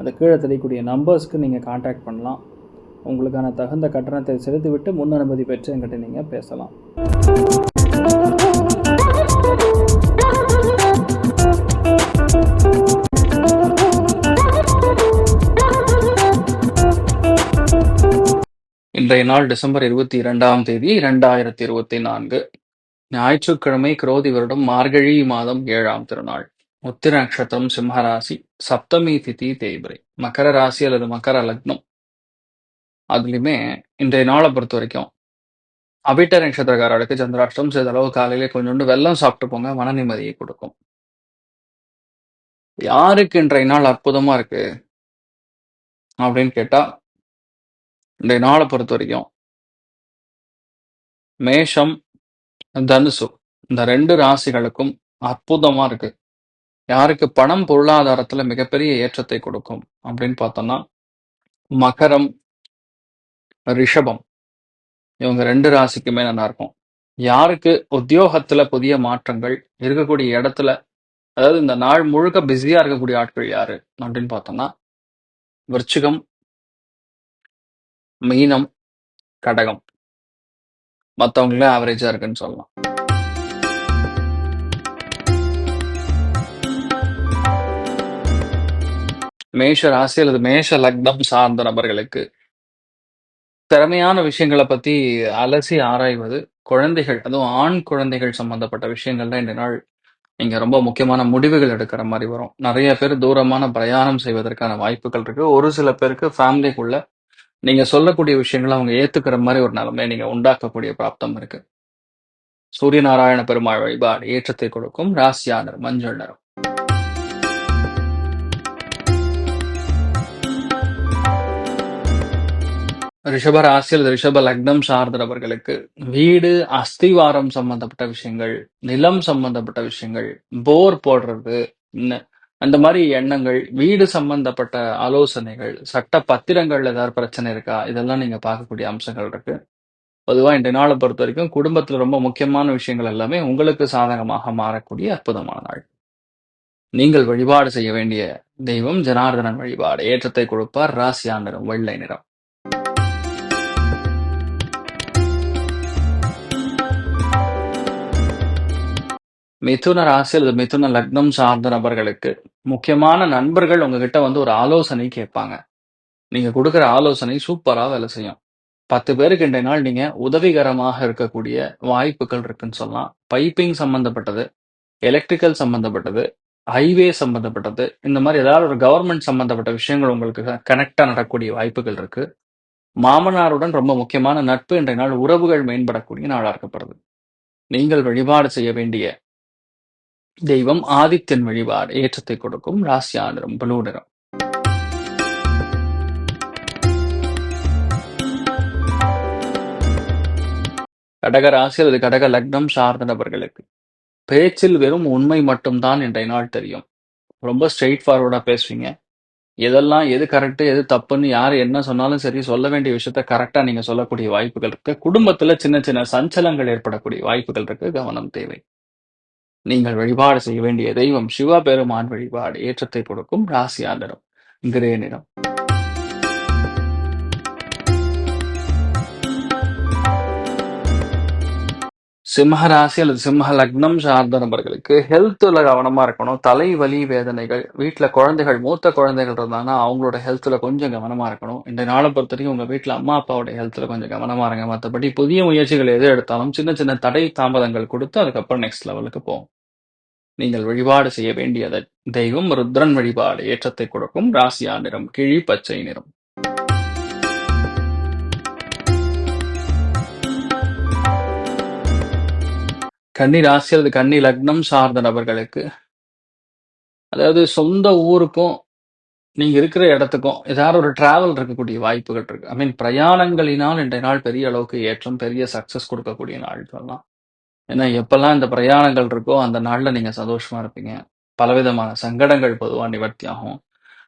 அந்த கீழே தெரியக்கூடிய நம்பர்ஸ்க்கு நீங்கள் காண்டாக்ட் பண்ணலாம். உங்களுக்கான தகுந்த கட்டணத்தை செலுத்திவிட்டு முன் அனுமதி பெற்று என்கிட்ட நீங்கள் பேசலாம். இன்றைய நாள் டிசம்பர் இருபத்தி இரண்டாம் தேதி இரண்டாயிரத்தி இருபத்தி நான்கு. ஞாயிற்றுக்கிழமை குரோதி வருடம் மார்கழி மாதம் ஏழாம் திருநாள். உத்திர நட்சத்திரம் சிம்மராசி சப்தமி திதி தேய்பிரை. மகர ராசி அல்லது மகர லக்னம். அதுலயுமே இன்றைய நாளை பொறுத்த வரைக்கும் அபிட்ட நட்சத்திரக்காரர்களுக்கு சந்திராஷ்டம் சிறிதளவு காலையில கொஞ்சோண்டு வெள்ளம் சாப்பிட்டு போங்க மன நிம்மதியை கொடுக்கும். யாருக்கு இன்றைய நாள் அற்புதமா இருக்கு அப்படின்னு கேட்டா இன்றைய நாளை பொறுத்த வரைக்கும் மேஷம் தனுசு. இந்த ரெண்டு ராசிகளுக்கும் அற்புதமா இருக்கு. யாருக்கு பணம் பொருளாதாரத்துல மிகப்பெரிய ஏற்றத்தை கொடுக்கும் அப்படின்னு பார்த்தோம்னா மகரம் ரிஷபம் இவங்க ரெண்டு ராசிக்குமே நல்லா இருக்கும். யாருக்கு உத்தியோகத்துல புதிய மாற்றங்கள் இருக்கக்கூடிய இடத்துல அதாவது இந்த நாள் முழுக்க பிஸியா இருக்கக்கூடிய ஆட்கள் யாரு அப்படின்னு பார்த்தோம்னா விருச்சிகம் மீனம் கடகம். மற்றவங்களே ஆவரேஜா இருக்குன்னு சொல்லலாம். மேஷ ராசி அல்லது மேஷ லக்னம் சார்ந்த நபர்களுக்கு திறமையான விஷயங்களை பத்தி அலசி ஆராய்வது குழந்தைகள் அதுவும் ஆண் குழந்தைகள் சம்பந்தப்பட்ட விஷயங்கள்ல இந்த நாள் நீங்க ரொம்ப முக்கியமான முடிவுகள் எடுக்கிற மாதிரி வரும். நிறைய பேர் தூரமான பிரயாணம் செய்வதற்கான வாய்ப்புகள் இருக்கு. ஒரு சில பேருக்கு ஃபேமிலிக்குள்ள நீங்க சொல்லக்கூடிய விஷயங்களை அவங்க ஏத்துக்கிற மாதிரி ஒரு நிலைமை நீங்க உண்டாக்கக்கூடிய பிராப்தம் இருக்கு. சூரிய நாராயண பெருமாள் வழிபாடு ஏற்றத்தை கொடுக்கும். ராசியா மஞ்சள் நிறம். ரிஷப ராசியில் ரிஷப லக்னம் சார்ந்தவர்களுக்கு வீடு அஸ்திவாரம் சம்பந்தப்பட்ட விஷயங்கள் நிலம் சம்பந்தப்பட்ட விஷயங்கள் போர் போடுறது அந்த மாதிரி எண்ணங்கள் வீடு சம்பந்தப்பட்ட ஆலோசனைகள் சட்ட பத்திரங்கள்ல ஏதாவது பிரச்சனை இருக்கா? இதெல்லாம் நீங்க பார்க்கக்கூடிய அம்சங்கள் இருக்கு. பொதுவா இந்த நாளை பொறுத்த வரைக்கும் குடும்பத்துல ரொம்ப முக்கியமான விஷயங்கள் எல்லாமே உங்களுக்கு சாதகமாக மாறக்கூடிய அற்புதமான நாள். நீங்கள் வழிபாடு செய்ய வேண்டிய தெய்வம் ஜனார்தனன் வழிபாடு. ஏற்றத்தை கொடுப்பார் ராசியா நிறம் வெள்ளை நிறம். மிதுன ராசி அல்லது மிதுன லக்னம் சார்ந்த நபர்களுக்கு முக்கியமான நண்பர்கள் உங்ககிட்ட வந்து ஒரு ஆலோசனை கேட்பாங்க. நீங்க கொடுக்குற ஆலோசனை சூப்பரா வேலை செய்யும். பத்து பேருக்கு இன்றைய நாள் நீங்க உதவிகரமாக இருக்கக்கூடிய வாய்ப்புகள் இருக்குன்னு சொல்லலாம். பைப்பிங் சம்பந்தப்பட்டது எலக்ட்ரிக்கல் சம்பந்தப்பட்டது ஹைவே சம்பந்தப்பட்டது இந்த மாதிரி ஏதாவது ஒரு கவர்மெண்ட் சம்பந்தப்பட்ட விஷயங்கள் உங்களுக்கு கனெக்டா நடக்கக்கூடிய வாய்ப்புகள் இருக்கு. மாமனாருடன் ரொம்ப முக்கியமான நட்பு இன்றைய நாள் உறவுகள் மேம்படக்கூடிய நாளாக இருக்கப்படுது. நீங்கள் வழிபாடு செய்ய வேண்டிய தெய்வம் ஆதித்யன் வழிபாடு ஏற்றத்தை கொடுக்கும் ராசியா நிறம் ப்ளூ கடக ராசி அல்லது கடக லக்னம் சார்ந்த நபர்களுக்கு பேச்சில் வெறும் உண்மை மட்டும்தான் இன்றைய நாள் தெரியும். ரொம்ப ஸ்ட்ரெயிட் ஃபார்வர்டா பேசுவீங்க. எதெல்லாம் எது கரெக்ட் எது தப்புன்னு யார் என்ன சொன்னாலும் சரி சொல்ல வேண்டிய விஷயத்த கரெக்டா நீங்க சொல்லக்கூடிய வாய்ப்புகள் இருக்கு. குடும்பத்துல சின்ன சின்ன சஞ்சலங்கள் ஏற்படக்கூடிய வாய்ப்புகள் இருக்கு. கவனம் தேவை. நீங்கள் வழிபாடு செய்ய வேண்டிய தெய்வம் சிவபெருமான் வழிபாடு ஏற்றத்தை கொடுக்கும் ராசியா நிறம். கிரே நிறம் அல்லது சிம்ம லக்னம் சார்ந்த நபர்களுக்கு ஹெல்த்ல கவனமா இருக்கணும். தலைவலி வேதனைகள் வீட்டில் குழந்தைகள் மூத்த குழந்தைகள் இருந்தாங்கன்னா அவங்களோட ஹெல்த்ல கொஞ்சம் கவனமா இருக்கணும். இந்த நாளை பொறுத்த வரைக்கும் உங்க வீட்ல அம்மா அப்பாவோட ஹெல்த்ல கொஞ்சம் கவனமா இருங்க. மற்றபடி புதிய முயற்சிகள் எது எடுத்தாலும் சின்ன சின்ன தடை தாமதங்கள் கொடுத்து அதுக்கப்புறம் நெக்ஸ்ட் லெவலுக்கு போகும் நீங்கள் வழிபாடு செய்ய வேண்டியது தெய்வம் ருத்ரன் வழிபாடு ஏற்றத்தை கொடுக்கும் ராசியா நிறம் கிழி பச்சை நிறம் கன்னி ராசி அல்லது கன்னி லக்னம் சார்ந்த நபர்களுக்கு அதாவது சொந்த ஊருக்கும் நீங்க இருக்கிற இடத்துக்கும் ஏதாவது ஒரு டிராவல் இருக்கக்கூடிய வாய்ப்புகள் இருக்கு. ஐ மீன் பிரயாணங்களினால் இன்றைய நாள் பெரிய அளவுக்கு ஏற்றம், பெரிய சக்சஸ் கொடுக்கக்கூடிய நாள் சொல்லலாம். ஏன்னா எப்பெல்லாம் இந்த பிரயாணங்கள் இருக்கோ, அந்த நாள்ல நீங்க சந்தோஷமா இருப்பீங்க. பலவிதமான சங்கடங்கள் பொதுவாக நிவர்த்தி ஆகும்.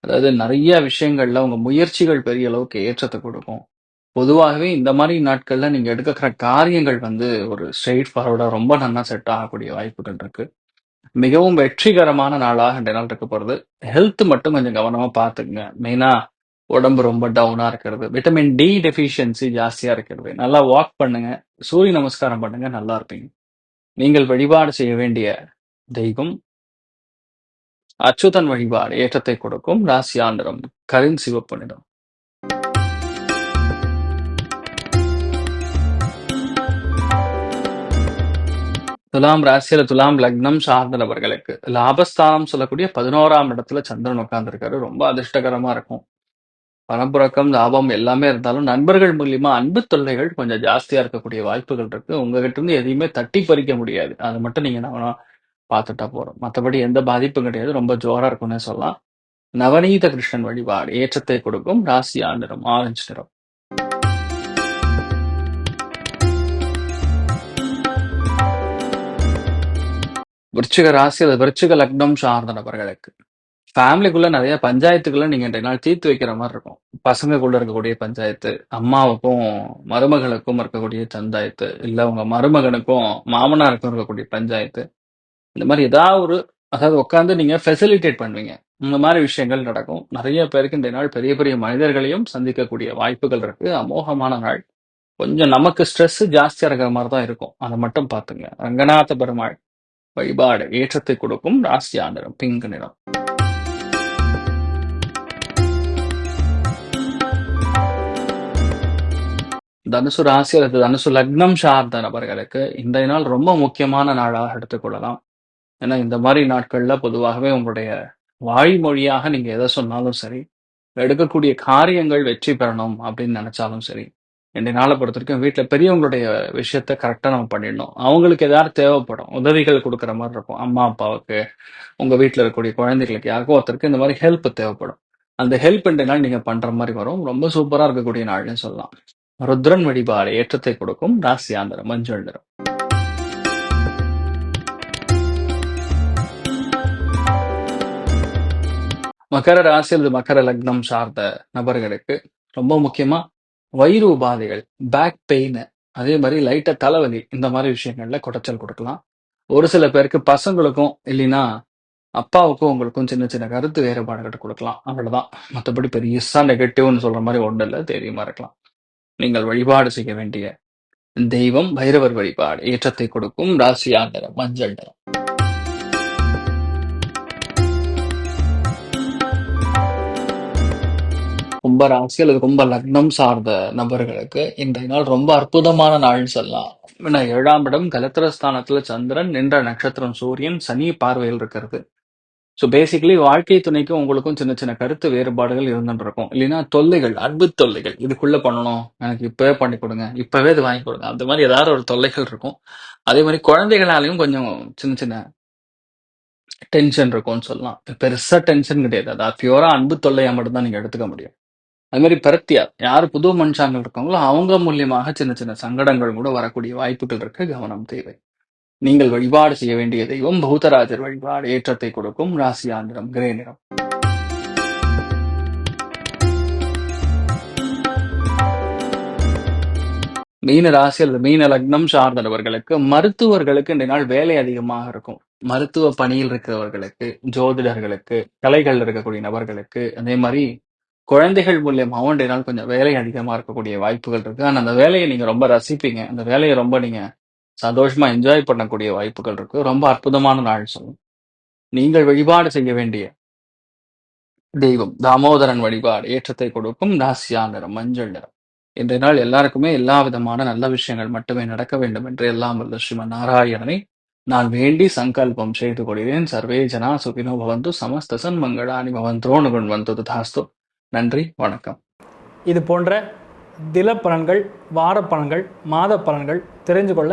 அதாவது நிறைய விஷயங்கள்ல உங்க முயற்சிகள் பெரிய அளவுக்கு ஏற்றத்தை கொடுக்கும். பொதுவாகவே இந்த மாதிரி நாட்கள்ல நீங்க எடுக்கிற காரியங்கள் வந்து ஒரு ஸ்ட்ரெயிட் ஃபார்வர்டா ரொம்ப நல்லா செட் ஆகக்கூடிய வாய்ப்புகள் இருக்கு. மிகவும் வெற்றிகரமான நாளாக இந்த நாள் இருக்க போறது. ஹெல்த் மட்டும் கொஞ்சம் கவனமா பார்த்துக்குங்க மெயினா உடம்பு ரொம்ப டவுனா இருக்கிறது. விட்டமின் டி டெஃபிஷியன்சி ஜாஸ்தியா இருக்கிறது. நல்லா வாக் பண்ணுங்க. சூரிய நமஸ்காரம் பண்ணுங்க. நல்லா இருப்பீங்க. நீங்கள் வழிபாடு செய்ய வேண்டிய தெய்வம் அச்சுதன் வழிபாடு ஏற்றத்தை கொடுக்கும். ராசியா நிறம் கரின் சிவப்பு நிறம். துலாம் ராசியில துலாம் லக்னம் சார்ந்த நபர்களுக்கு லாபஸ்தானம் சொல்லக்கூடிய பதினோராம் இடத்துல சந்திரன் உட்கார்ந்திருக்காரு. ரொம்ப அதிர்ஷ்டகரமா இருக்கும். பணப்புழக்கம், லாபம் எல்லாமே இருந்தாலும் நண்பர்கள் மூலியமா அன்பு தொல்லைகள் கொஞ்சம் ஜாஸ்தியா இருக்கக்கூடிய வாய்ப்புகள் இருக்கு. உங்ககிட்ட இருந்து எதையுமே தட்டி பறிக்க முடியாது. அத மட்டும் நீங்க நான் பார்த்துட்டா போதும். மத்தபடி எந்த பாதிப்பும் கிடையாது. ரொம்ப ஜோரா இருக்கும்னே சொல்லலாம். நவநீத கிருஷ்ணன் வழிபாடு ஏற்றத்தை கொடுக்கும். ராசியா நிறம் ஆரஞ்சு நிறம். விருச்சிக ராசி அல்லது விருச்சிக லக்னம் சார்ந்த நபர்களுக்கு ஃபேமிலிக்குள்ள நிறைய பஞ்சாயத்துக்குள்ள நீங்க இன்றைய நாள் தீர்த்து வைக்கிற மாதிரி இருக்கும். பசங்கக்குள்ள இருக்கக்கூடிய பஞ்சாயத்து, அம்மாவுக்கும் மருமகளுக்கும் இருக்கக்கூடிய பஞ்சாயத்து, இல்ல உங்க மருமகனுக்கும் மாமனாருக்கும் இருக்கக்கூடிய பஞ்சாயத்து. இந்த மாதிரி ஏதாவது ஒரு அதாவது உட்காந்து நீங்க ஃபெசிலிட்டேட் பண்ணுவீங்க. இந்த மாதிரி விஷயங்கள் நடக்கும். நிறைய பேருக்கு இந்த நாள் பெரிய பெரிய மனிதர்களையும் சந்திக்கக்கூடிய வாய்ப்புகள் இருக்கு. அமோகமான நாள். கொஞ்சம் நமக்கு ஸ்ட்ரெஸ் ஜாஸ்தியா இருக்கிற மாதிரி தான் இருக்கும். அதை மட்டும் பார்த்துங்க. ரங்கநாத பெருமாள் வழிபாடு ஏற்றத்தை கொடுக்கும். ராசி நிறம் பிங்க் நிறம். தனுசு ராசி அல்லது தனுசு லக்னம் சார்ந்த நபர்களுக்கு இந்த நாள் ரொம்ப முக்கியமான நாளாக எடுத்துக்கொள்ளலாம். ஏன்னா இந்த மாதிரி நாட்கள்ல பொதுவாகவே உங்களுடைய வாய்மொழியாக நீங்க எதை சொன்னாலும் சரி, எடுக்கக்கூடிய காரியங்கள் வெற்றி பெறணும் அப்படின்னு நினைச்சாலும் சரி, இந்த நாளை பொறுத்தவரைக்கும் வீட்டில் பெரியவங்களுடைய விஷயத்த கரெக்டா நம்ம பண்ணிடணும். அவங்களுக்கு ஏதாவது தேவைப்படும். உதவிகள் கொடுக்குற மாதிரி இருக்கும். அம்மா, அப்பாவுக்கு, உங்க வீட்டில் இருக்கக்கூடிய குழந்தைகளுக்கு யாருக்கும் ஒருத்தருக்கு இந்த மாதிரி ஹெல்ப் தேவைப்படும். அந்த ஹெல்ப் இந்த நாள் நீங்க பண்ற மாதிரி வரும். ரொம்ப சூப்பரா இருக்கக்கூடிய நாள்னு சொல்லலாம். ருத்ரன் வழிபாடு ஏற்றத்தை கொடுக்கும். ராசியாந்திரம் மஞ்சள் நிறம். மகர ராசி அல்லது மகர லக்னம் சார்ந்த நபர்களுக்கு ரொம்ப முக்கியமா வயிறு உபாதைகள், பேக் பெயின், அதே மாதிரி லைட்டா தலைவலி இந்த மாதிரி விஷயங்கள்ல குடைச்சல் கொடுக்கலாம். ஒரு சில பேருக்கு பசங்களுக்கும் இல்லைன்னா அப்பாவுக்கும் உங்களுக்கும் சின்ன சின்ன கருத்து வேறுபாடுகள் கொடுக்கலாம். அவ்வளவுதான். மத்தபடி பெருசா நெகட்டிவ்னு சொல்ற மாதிரி ஒன்றும் இல்ல. தைரியமா இருக்கலாம். நீங்கள் வழிபாடு செய்ய வேண்டிய தெய்வம் பைரவர் வழிபாடு ஏற்றத்தை கொடுக்கும். ராசியா நிறம் மஞ்சள் நிறம். கும்ப ராசி அல்லது கும்ப லக்னம் சார்ந்த நபர்களுக்கு இன்றைய நாள் ரொம்ப அற்புதமான நாள்னு சொல்லலாம். ஏன்னா ஏழாம் இடம் கலத்திரஸ்தானத்துல சந்திரன் நின்ற நட்சத்திரம் சூரியன் சனி பார்வையில் இருக்கிறது. ஸோ பேசிக்கலி வாழ்க்கை துணைக்கும் உங்களுக்கும் சின்ன சின்ன கருத்து வேறுபாடுகள் இருந்துட்டு இருக்கும். இல்லைன்னா தொல்லைகள், அன்பு தொல்லைகள். இதுக்குள்ள பண்ணணும். எனக்கு இப்பவே பண்ணி கொடுங்க. இப்பவே இது வாங்கி கொடுங்க. அந்த மாதிரி ஏதாவது ஒரு தொல்லைகள் இருக்கும். அதே மாதிரி குழந்தைகளாலையும் கொஞ்சம் சின்ன சின்ன டென்ஷன் இருக்கும்னு சொல்லலாம். பெருசா டென்ஷன் கிடையாது. அது பியூரா அன்பு தொல்லையா மட்டும் தான் நீங்க எடுத்துக்க முடியும். அது மாதிரி பிரத்தியா யார் புது மனுஷாங்கள் இருக்காங்களோ அவங்க மூலியமாக சின்ன சின்ன சங்கடங்கள் கூட வரக்கூடிய வாய்ப்புகள் இருக்கு. கவனம் தேவை. நீங்கள் வழிபாடு செய்ய வேண்டிய தெய்வம் பௌத்தராஜர் வழிபாடு ஏற்றத்தை கொடுக்கும். ராசியாந்திரம் நிறம் கிரே நிறம். மீன ராசி அல்லது மீன லக்னம் சார்ந்தவர்களுக்கு மருத்துவர்களுக்கு இந்த நாள் வேலை அதிகமாக இருக்கும். மருத்துவ பணியில் இருக்கிறவர்களுக்கு, ஜோதிடர்களுக்கு, கலைகள் இருக்கக்கூடிய நபர்களுக்கு, அதே மாதிரி குழந்தைகள் மூலியமாவும் இன்றைய நாள் கொஞ்சம் வேலை அதிகமா இருக்கக்கூடிய வாய்ப்புகள் இருக்கு. ஆனா அந்த வேலையை நீங்க ரொம்ப ரசிப்பீங்க. அந்த வேலையை ரொம்ப நீங்க சந்தோஷமா என்ஜாய் பண்ணக்கூடிய வாய்ப்புகள் இருக்கு. ரொம்ப அற்புதமான நாள் சொல்லும். நீங்கள் வழிபாடு செய்ய வேண்டிய தெய்வம் தாமோதரன் வழிபாடு ஏற்றத்தை கொடுக்கும். ராசியா நிறம் மஞ்சள் நிறம். இன்றைய நாள் எல்லாருக்குமே எல்லா விதமான நல்ல விஷயங்கள் மட்டுமே நடக்க வேண்டும் என்று எல்லாம் வல்ல ஸ்ரீமன் நாராயணனை நான் வேண்டி சங்கல்பம் செய்து கொள்கிறேன். சர்வே ஜனா சுகினோ பவந்து சமஸ்த சன்மங்களானி பவந்தோனு வந்தது தாஸ்து நன்றி வணக்கம். இது போன்ற தில பலன்கள் வார பலன்கள் மாத பலன்கள் தெரிஞ்சு கொள்ள